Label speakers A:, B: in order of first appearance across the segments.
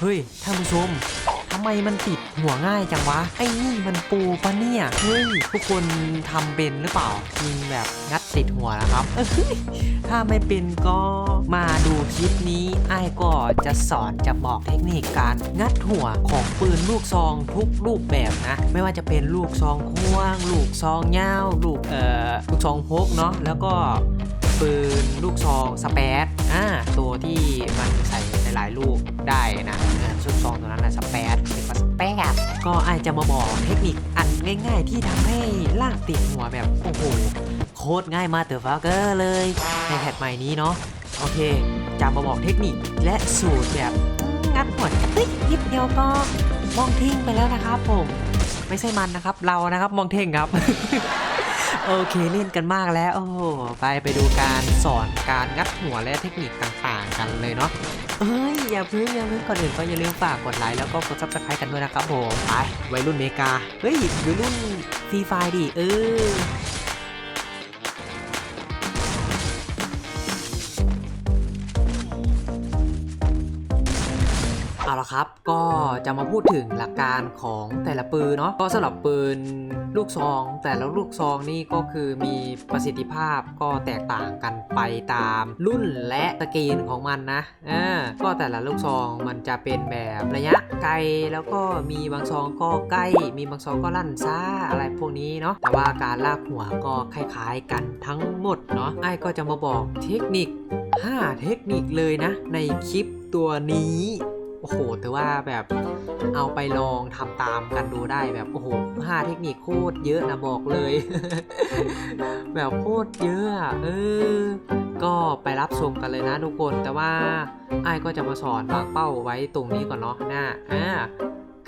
A: เฮ้ยท่านผู้ชมทำไมมันติดหัวง่ายจังวะ ไอ้นี่มันปูปะเนี่ย เฮ้ย ทุกคนทำเป็นหรือเปล่ายิงแบบงัดติดหัวนะครับ ถ้าไม่เป็นก็มาดูคลิปนี้ไอ้ก็จะสอนจะบอกเทคนิคการงัดหัวของปืนลูกซองทุกรูปแบบนะ ไม่ว่าจะเป็นลูกซองควง ลูกซองยาว ลูกเอ่อลูกซองพกเนาะแล้วก็ ปืนลูกซองสเปซอ่าตัวที่มันใส่หลายๆลูกได้นะลูกซองตัวนั้นนะสเปซเป็นว่าสเปซก็อาจจะมาบอกเทคนิคอันง่าย ๆ ที่ทำให้ลากติดหัวแบบโอ้โหโคตรง่ายมาเตอร์ฟาเกอร์เลย ในแพทใหม่นี้เนาะโอเค จะมาบอกเทคนิคและสูตรแบบงัดหัวกระติกนิดเดียวก็มองทิ้งไปแล้วนะครับผม ไม่ใช่มันนะครับ เรานะครับมองเท่งครับ โอเคเล่นกันมากแล้ว โอ้โหไปไปดูการสอนการงัดหัวและเทคนิคต่างๆ กันเลยเนาะเอ้ยอย่าเพิ่งอย่าเพิ่งก่อนอื่นก็อย่าลืมฝากกดไลค์แล้วก็กดซับสไครต์กันด้วยนะครับผมไปวัยรุ่นเมกาเฮ้ยวัยรุ่นฟรีไฟดิเออ เอาละครับ ก็จะมาพูดถึงหลักการของแต่ละปืนเนาะก็สำหรับปืนลูกซอง แต่ละลูกซองนี่ก็คือมีประสิทธิภาพก็แตกต่างกันไปตามรุ่นและสกรีนของมันนะอ่าก็แต่ละลูกซองมันจะเป็นแบบระยะไกลแล้วก็มีบางซองก็ใกล้ มีบางซองก็ลั่นซ่าอะไรพวกนี้เนาะแต่ว่าการลากหัวก็คล้ายๆกันทั้งหมดเนาะไอ้ก็จะมาบอกเทคนิค 5 เทคนิคเลยนะ ในคลิปตัวนี้ อ้โหถือว่าแบบเอาไปลองทำตามกันดูได้แบบโอ้โหห้าเทคนิคโคตรเยอะนะบอกเลย แบบโคตรเยอะเออก็ไปรับชมกันเลยนะทุกคน แต่ว่าไอ้ก็จะมาสอนวางเป้าไว้ตรงนี้ก่อนเนาะนะอ่า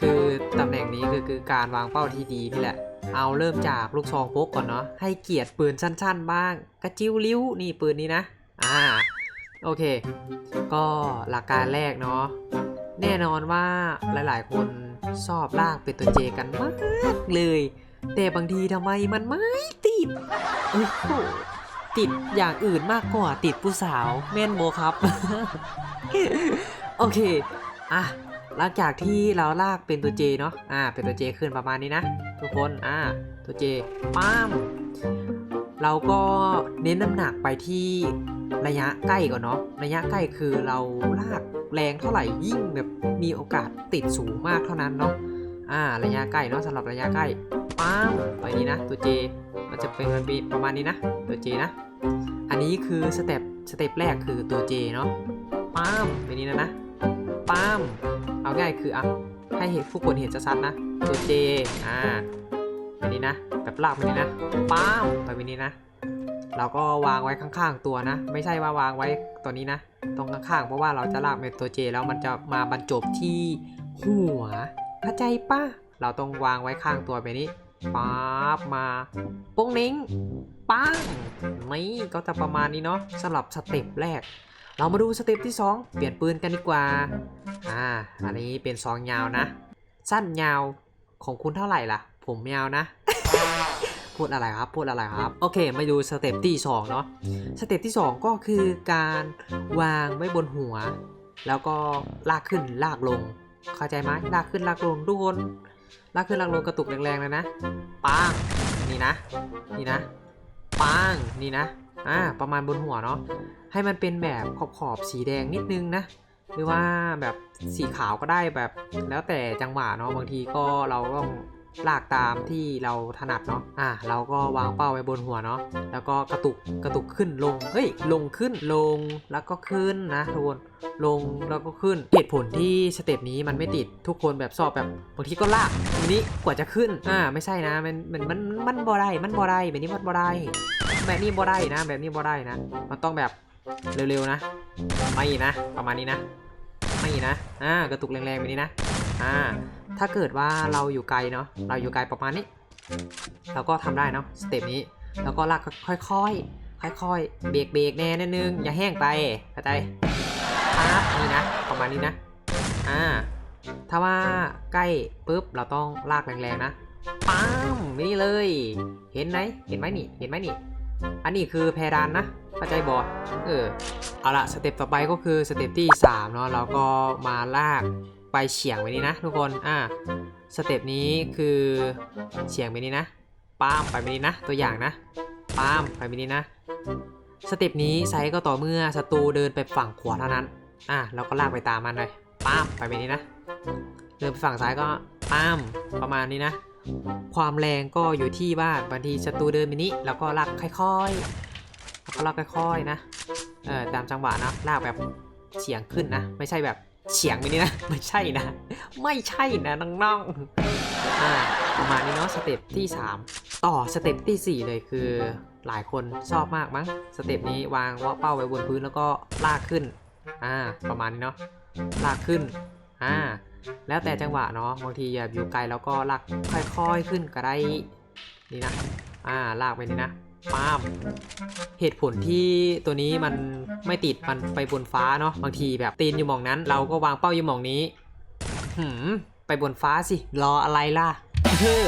A: คือตำแหน่งนี้คือคือการวางเป้าที่ดีนี่แหละ เอาเริ่มจากลูกซองพกก่อนเนาะให้เกียรติปืนสั้น ๆ บ้าง กระจิ้วลิ้วนี่ปืนนี้นะ อ่าโอเค ก็หลักการแรกเนาะ แน่นอนว่าหลายๆ คนชอบลากเป็นตัวเจกันมากเลย แต่บางทีทำไมมันไม่ติดโอ้โหติดอย่างอื่นมากกว่าติดผู้สาวแม่นโมครับ โอเคอะหลังจากที่เราลากเป็นตัวเจเนาะอ่าเป็นตัวเจขึ้นประมาณนี้นะ ทุกคนอ่าตัวเจป้าม เราก็เน้นน้ำหนักไปที่ระยะใกล้ก่อนเนาะระยะใกล้คือเราลากแรงเท่าไหร่ยิ่งแบบมีโอกาสติดสูงมากเท่านั้นเนาะอ่าระยะใกล้เนาะสำหรับระยะใกล้ป้ามไปนี้นะตัวเจมันจะเป็นมันเป็นประมาณนี้นะตัวเจนะ อันนี้คือสเต็ปสเต็ปแรกคือตัวเจเนาะป้ามไปนี้นะนะป้ามเอาง่ายคืออะให้เห็นผู้คนเห็นชัดๆนะตัวเจอ่า ไปนี้นะ แบบลากไปนี้นะป้ามไปไปนี้นะ เราก็วางไว้ข้างๆตัวนะ ไม่ใช่ว่าวางไว้ตัวนี้นะ ตรงข้างๆ เพราะว่าเราจะลากเป็นตัวเจแล้วมันจะมาบรรจบที่หัวเข้าใจป่ะเราต้องวางไว้ข้างตัวแบบนี้ป๊าบมาโป้งเน้งปังนี่ก็จะประมาณนี้เนาะสำหรับสเต็ปแรก เรามาดูสเต็ปที่ 2 เปลี่ยนปืนกันดีกว่า อ่า อันนี้เป็นซองยาวนะ สั้นยาวของคุณเท่าไหร่ล่ะ ผมยาวนะ พูดอะไรครับพูดอะไรครับ โอเคมาดูสเต็ปที่2เนาะสเต็ปที่ 2 ก็คือการวางไว้บนหัว แล้วก็ลากขึ้นลากลง เข้าใจไหมลากขึ้นลากลงทุกคนลากขึ้นลากลงกระตุกแรงๆเลยนะปังนี่นะ นี่นะปังนี่นะอ่าประมาณบนหัวเนาะให้มันเป็นแบบขอบขอบๆสีแดงนิดนึงนะหรือว่าแบบสีขาวก็ได้แบบแล้วแต่จังหวะเนาะบางทีก็เราต้อง ลากตามที่เราถนัดเนาะอ่าเราก็วางเป้าไว้บนหัวเนาะแล้วก็กระตุกกระตุกขึ้นลงเฮ้ยลงขึ้นลงแล้วก็ขึ้นนะทุกคนลงแล้วก็ขึ้นเหตุผลที่สเต็ปนี้มันไม่ติดทุกคนแบบสอบแบบบางทีก็ลากทีนี้กว่าจะขึ้นอ่าไม่ใช่นะมันมันมันมันบ่ได้มันบ่ได้แบบนี้มันบ่ได้แบบนี้บ่ได้นะ แบบนี้บ่ได้นะ มันต้องแบบเร็วๆนะไม่นะ ประมาณนี้นะไม่นะอ่ากระตุกแรงๆแบบนี้นะอ่า ถ้าเกิดว่าเราอยู่ไกลเนาะเราอยู่ไกลประมาณนี้ เราก็ทำได้เนาะสเต็ปนี้ แล้วก็ลากค่อยๆ ค่อยๆ เบรกเบรกแน่นิดนึง อย่าแห้งไปเข้าใจปั๊บนี่นะ ประมาณนี้นะ อ่า ถ้าว่าใกล้ปุ๊บเราต้องลากแรงๆนะปั๊มนี่เลย เห็นไหมเห็นไหมนี่ เห็นไหมนี่ อันนี้คือเพดานนะเข้าใจบอเออ เอาละสเต็ปต่อไปก็คือสเต็ปที่3เนาะ เราก็มาลาก ไปเฉียงไปนี้นะทุกคน อ่า สเต็ปนี้คือเฉียงไปนี้นะป้ามไปไปนี้นะ ตัวอย่างนะป้ามไปไปนี้นะ สเต็ปนี้ใช้ก็ต่อเมื่อศัตรูเดินไปฝั่งขวาเท่านั้น อ่าเราก็ลากไปตามมันเลยป้ามไปไปนี้นะ เดินไปฝั่งซ้ายก็ป้ามประมาณนี้นะ ความแรงก็อยู่ที่ว่าบางทีศัตรูเดินไปนี้เราก็ลากค่อยๆแล้วก็ลากค่อยๆนะ เออตามจังหวะนะลากแบบเฉียงขึ้นนะ ไม่ใช่แบบ เฉียงไปนี้นะ ไม่ใช่นะ ไม่ใช่นะน้องๆประมาณนี้เนาะสเต็ปที่ 3 ต่อสเต็ปที่ 4 เลยคือหลายคนชอบมากมั้งสเต็ปนี้วางว่าเป้าไว้บนพื้นแล้วก็ลากขึ้นอ่าประมาณนี้เนาะลากขึ้นอ่าแล้วแต่จังหวะเนาะบางทีอย่าอยู่ไกลแล้วก็ลากค่อยๆขึ้นก็ได้นี่นะอ่าลากไปนี่นะ ป้ามเหตุผลที่ตัวนี้มันไม่ติดมันไปบนฟ้าเนาะบางทีแบบตีนอยู่หมองนั้น เราก็วางเป้าอยู่หมองนี้หืมไปบนฟ้าสิ รออะไรล่ะเออ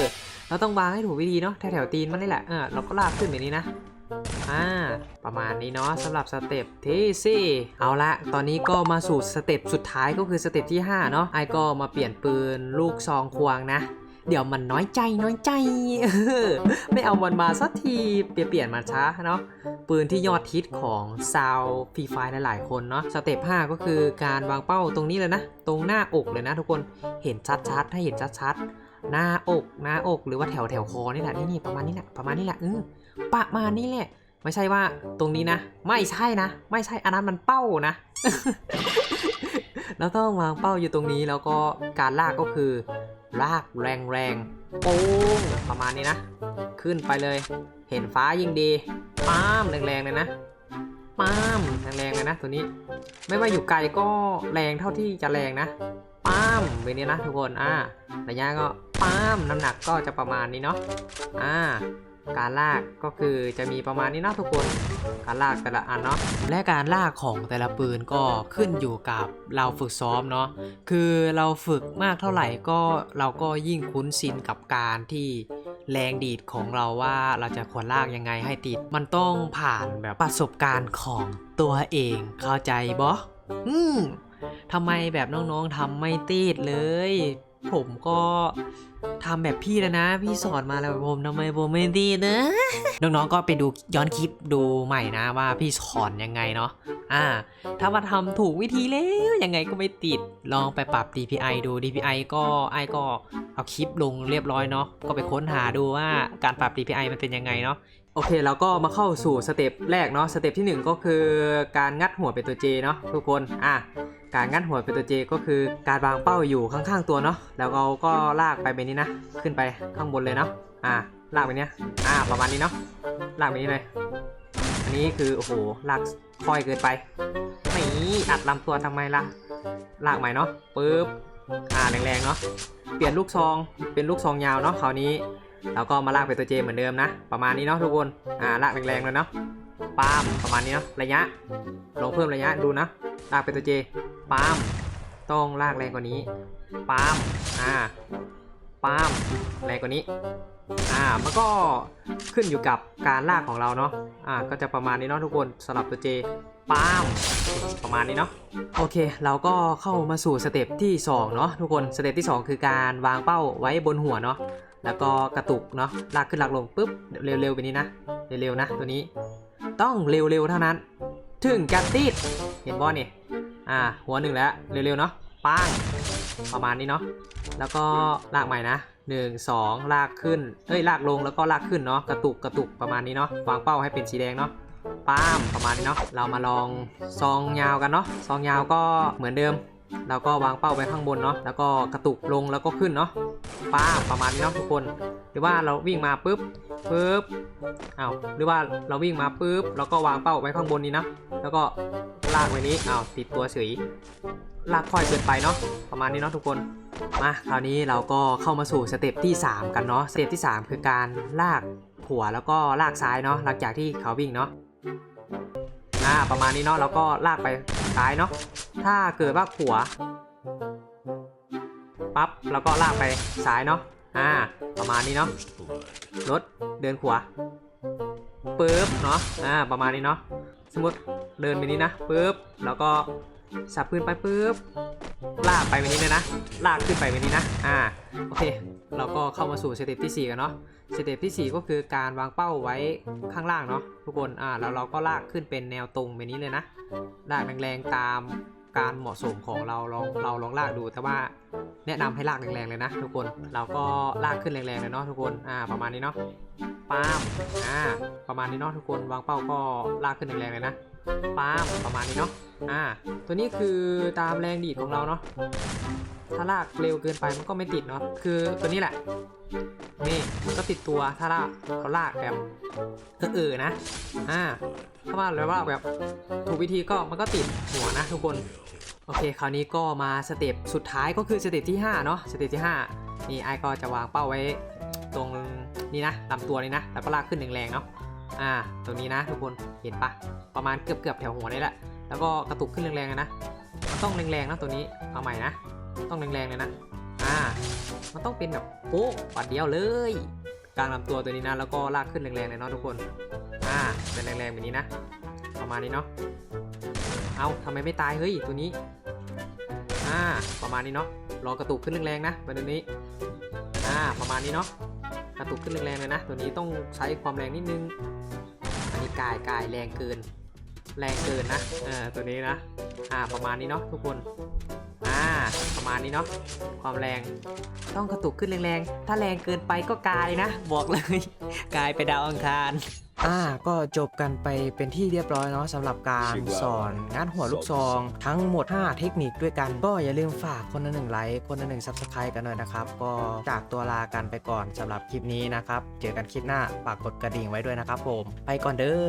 A: เราต้องวางให้ถูกวิธีเนาะแถวๆตีนมันนี่แหละเออเราก็ลากขึ้นแบบนี้นะอ่าประมาณนี้เนาะสำหรับสเต็ปที่สี่เอาละตอนนี้ก็มาสู่สเต็ปสุดท้ายก็คือสเต็ปที่5เนาะไอก็มาเปลี่ยนปืนลูกซองควงนะ เดี๋ยวมันน้อยใจน้อยใจ ไม่เอามันมาสักทีเปลี่ยนมาช้าเนาะปืนที่ยอดฮิตของซาวฟรีไฟหลาย ๆ คนเนาะสเต็ป5ก็คือการวางเป้าตรงนี้เลยนะ ตรงหน้าอกเลยนะทุกคนเห็นชัดๆให้เห็นชัดๆหน้าอกหน้าอกหรือว่าแถวแถวคอนี่แหละนี่นี่ประมาณนี้แหละประมาณนี้แหละเออประมาณนี้แหละไม่ใช่ว่าตรงนี้นะ ไม่ใช่นะ ไม่ใช่อันนั้นมันเป้านะเราต้องวางเป้าอยู่ตรงนี้แล้วก็การลากก็คือ ลากแรงแรงๆโป้งประมาณนี้นะ ขึ้นไปเลย เห็นฟ้ายิ่งดีป้ามแรงๆเลยนะป้ามแรงๆเลยนะ ตัวนี้ ไม่ว่าอยู่ไกลก็แรงเท่าที่จะแรงนะป้ามเวนี้นะทุกคนอ่าระยะก็ป้ามน้ำหนักก็จะประมาณนี้เนาะอ่าการลากก็คือจะมีประมาณนี้เนาะทุกคน การลากแต่ละอันเนาะและการลากของแต่ละปืนก็ขึ้นอยู่กับเราฝึกซ้อมเนาะคือเราฝึกมากเท่าไหร่ก็เราก็ยิ่งคุ้นชินกับการที่แรงดีดของเราว่าเราจะควรลากยังไงให้ติด มันต้องผ่านแบบประสบการณ์ของตัวเองเข้าใจบออืมทำไมแบบน้องๆทำไม่ติดเลย ผมก็ทำแบบพี่แล้วนะ พี่สอนมาแล้วผมทำไมผมไม่ดีนะ น้องๆก็ไปดูย้อนคลิปดูใหม่นะว่าพี่สอนยังไงเนาะอ่า ถ้ามาทำถูกวิธีแล้วยังไงก็ไม่ติดลองไปปรับ DPI ดู DPI ก็ไอก็เอาคลิปลงเรียบร้อยเนาะก็ไปค้นหาดูว่าการปรับ DPI มันเป็นยังไงเนาะโอเคเราก็มาเข้าสู่สเต็ปแรกเนาะสเต็ปที่หนึ่งก็คือการงัดหัวเป็นตัว J เนาะทุกคนอะ การงัดหัวเป็นตัว J ก็คือการวางเป้าอยู่ข้างๆตัวเนาะแล้วเราก็ลากไปแบบนี้นะ ขึ้นไปข้างบนเลยเนาะอ่าลากไปเนี้ยอ่าประมาณนี้เนาะลากไปนี้เลย อันนี้คือโอ้โหลากค่อยเกินไปไม่อัดลำตัวทำไมล่ะลากใหม่เนาะปึ๊บอ่าแรงๆเนาะเปลี่ยนลูกซองเป็นลูกซองยาวเนาะคราวนี้เราก็มาลากเป็นตัว J เหมือนเดิมนะ ประมาณนี้เนาะทุกคนอ่าลากแรงๆเลยเนาะ ปามประมาณนี้เนาะระยะลองเพิ่มระยะดูนะลากเป็นตัว J ปามต้องลากแรงกว่านี้ปามอ่าปามแรงกว่านี้อ่ามันก็ขึ้นอยู่กับการลากของเราเนาะอ่าก็จะประมาณนี้เนาะทุกคนสำหรับตัว J ปามประมาณนี้เนาะโอเค เราก็เข้ามาสู่สเต็ปที่2เนาะทุกคนสเต็ปที่ 2 คือการวางเป้าไว้บนหัวเนาะแล้วก็กระตุกเนาะลากขึ้นลากลงปุ๊บเร็วๆไปนี้นะเร็วๆนะตัวนี้ ต้องเร็วๆเท่านั้น ถึงจะติด เห็นบอลนี่ อ่า หัวหนึ่งแล้ว เร็วๆเนาะป้างประมาณนี้เนาะ แล้วก็ลากใหม่นะหนึ่งสองลากขึ้น เอ้ย ลากลงแล้วก็ลากขึ้นเนาะ กระตุกกระตุกประมาณนี้เนาะ วางเป้าให้เป็นสีแดงเนาะป้ามประมาณนี้เนาะ เรามาลองซองยาวกันเนาะ ซองยาวก็เหมือนเดิม เราก็วางเป้าไว้ข้างบนเนาะ แล้วก็กระตุกลงแล้วก็ขึ้นเนาะป้ามประมาณนี้เนาะทุกคน หรือว่าเราวิ่งมาปุ๊บปุ๊บอ้าวหรือว่าเราวิ่งมาปุ๊บแล้วก็วางเป้าไว้ข้างบนนี้นะแล้วก็ลากไว้นี้อ้าวติดตัวเฉยลากค่อยเกินไปเนาะประมาณนี้เนาะทุกคนมาคราวนี้เราก็เข้ามาสู่สเต็ปที่ 3 กันเนาะสเต็ปที่ 3 คือการลากหัวแล้วก็ลากซ้ายเนาะหลังจากที่เขาวิ่งเนาะอ่าประมาณนี้เนาะแล้วก็ลากไปซ้ายเนาะถ้าเกิดว่าหัวปั๊บแล้วก็ลากไปซ้ายเนาะ อ่า ประมาณนี้เนาะรถเดินขวาปึ๊บเนาะอ่าประมาณนี้เนาะสมมติเดินไปนี้นะปึ๊บแล้วก็สับปืนไปปึ๊บลากไปแบบนี้เลยนะลากขึ้นไปแบบนี้นะอ่าโอเค เราก็เข้ามาสู่สเต็ปที่ 4 กันเนาะสเต็ปที่ 4 ก็คือการวางเป้าไว้ข้างล่างเนาะทุกคนอ่าแล้วเราก็ลากขึ้นเป็นแนวตรงแบบนี้เลยนะลากแรงๆตาม การเหมาะสมของเราลองเราลองลากดู แต่ว่าแนะนำให้ลากแรงๆเลยนะทุกคนเราก็ลากขึ้นแรงๆเลยเนาะทุกคนอ่าประมาณนี้เนาะป้ามอ่าประมาณนี้เนาะทุกคนวางเป้าก็ลากขึ้นแรงๆเลยนะป้ามประมาณนี้เนาะอ่าตัวนี้คือตามแรงดีดของเราเนาะถ้าลากเร็วเกินไปมันก็ไม่ติดเนาะคือตัวนี้แหละนี่มันก็ติดตัวถ้าลากเขาลากแบบเออๆนะอ่า ถ้าว่าแล้วว่าแบบถูกวิธีก็มันก็ติดหัวนะทุกคนโอเคคราวนี้ก็มาสเต็ปสุดท้ายก็คือสเต็ปที่5เนาะสเต็ปที่5นี่ไอก็จะวางเป้าไว้ตรงนี้นะลำตัวนี้นะ แล้วก็ลากขึ้นแรงๆเนาะอ่าตรงนี้นะทุกคนเห็นปะประมาณเกือบๆแถวหัวนี่แหละแล้วก็กระตุกขึ้นแรงๆเลยนะมันต้องแรงๆนะตัวนี้เอาใหม่นะต้องแรงๆเลยนะอ่ามันต้องเป็นแบบโป๊ะปัดเดียวเลย กลางลำตัวตัวนี้นะแล้วก็ลากขึ้นแรงๆเลยเนาะทุกคนอ่าเป็นแรงๆแบบนี้นะประมาณนี้เนาะเอาทำไมไม่ตายเฮ้ยตัวนี้อ่าประมาณนี้เนาะรอกระตุกขึ้นแรงๆนะประเด็นนี้อ่าประมาณนี้เนาะกระตุกขึ้นแรงๆเลยนะ ตัวนี้ต้องใช้ความแรงนิดนึงอันนี้กายกายแรงเกิน แรงเกินนะเออตัวนี้นะอ่าประมาณนี้เนาะทุกคนอ่าประมาณนี้เนาะความแรงต้องกระตุกขึ้นแรงๆ ถ้าแรงเกินไปก็กายนะ บอกเลย กายไปดาวอังคารอ่าก็จบกันไปเป็นที่เรียบร้อยเนาะสำหรับการสอนงานหัวลูกซอง ทั้งหมด 5 เทคนิคด้วยกัน ก็อย่าลืมฝากคนละหนึ่งไลค์คนละหนึ่งซับสไครต์กันหน่อยนะครับ ก็จากตัวลากันไปก่อนสำหรับคลิปนี้นะครับ เจอกันคลิปหน้าฝากกดกระดิ่งไว้ด้วยนะครับผม ไปก่อนเด้อ